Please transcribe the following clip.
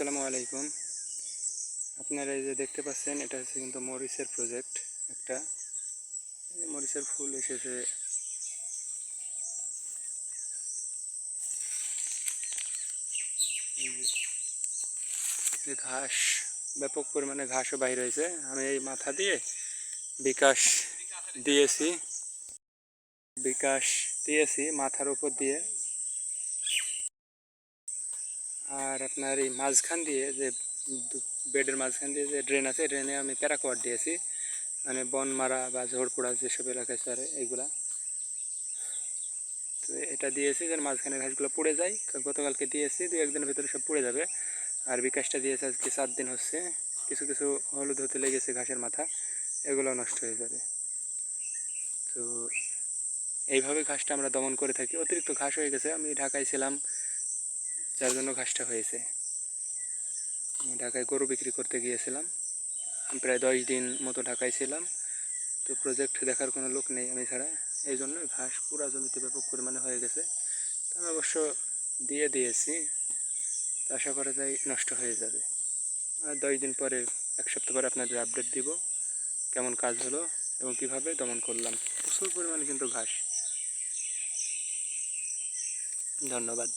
আসসালামু আলাইকুম। আপনারা এই যে দেখতে পাচ্ছেন, এটা হচ্ছে কিন্তু মরিচের প্রজেক্ট একটা মরিচের ফুল এসেছে। ঘাস, ব্যাপক পরিমাণে ঘাসও বাইর হয়েছে। আমি এই মাথা দিয়ে বিকাশ দিয়েছি। বিকাশ দিয়েছি মাথার উপর দিয়ে। আর আপনার এই মাঝখান দিয়ে যে বেডের মাঝখান দিয়ে যে ড্রেন আছে ড্রেনে আমি প্যারাকোয়ার দিয়েছি। মানে বন মারা বা ঝোড় পোড়া যেসব এলাকায় চলে এইগুলা তো এটা দিয়েছি যেন মাঝখানে ঘাসগুলো পড়ে যায়। গতকালকে দিয়েছি দু একদিনের ভিতরে সব পড়ে যাবে। আর বিকাশটা দিয়েছে আজকে সাত দিন হচ্ছে। কিছু কিছু হলুদ হতে লেগেছে ঘাসের মাথা এগুলো নষ্ট হয়ে যাবে। তো এইভাবে ঘাসটা আমরা দমন করে থাকি। অতিরিক্ত ঘাস হয়ে গেছে। আমি ঢাকায় ছিলাম যার জন্য ঘাসটা হয়েছে। ঢাকায় গরু বিক্রি করতে গিয়েছিলাম। প্রায় দশ দিন মতো ঢাকায় ছিলাম। তো প্রজেক্ট দেখার কোনো লোক নেই আমি ছাড়া। এই জন্য ঘাস পুরা জমিতে ব্যাপক পরিমাণে হয়ে গেছে। তো আমি অবশ্য দিয়ে দিয়েছি। আশা করা যায় নষ্ট হয়ে যাবে। আর দশ দিন পরে এক সপ্তাহ পরে আপনাদের আপডেট দিব কেমন কাজ হলো এবং কীভাবে দমন করলাম। প্রচুর পরিমাণে কিন্তু ঘাস। ধন্যবাদ।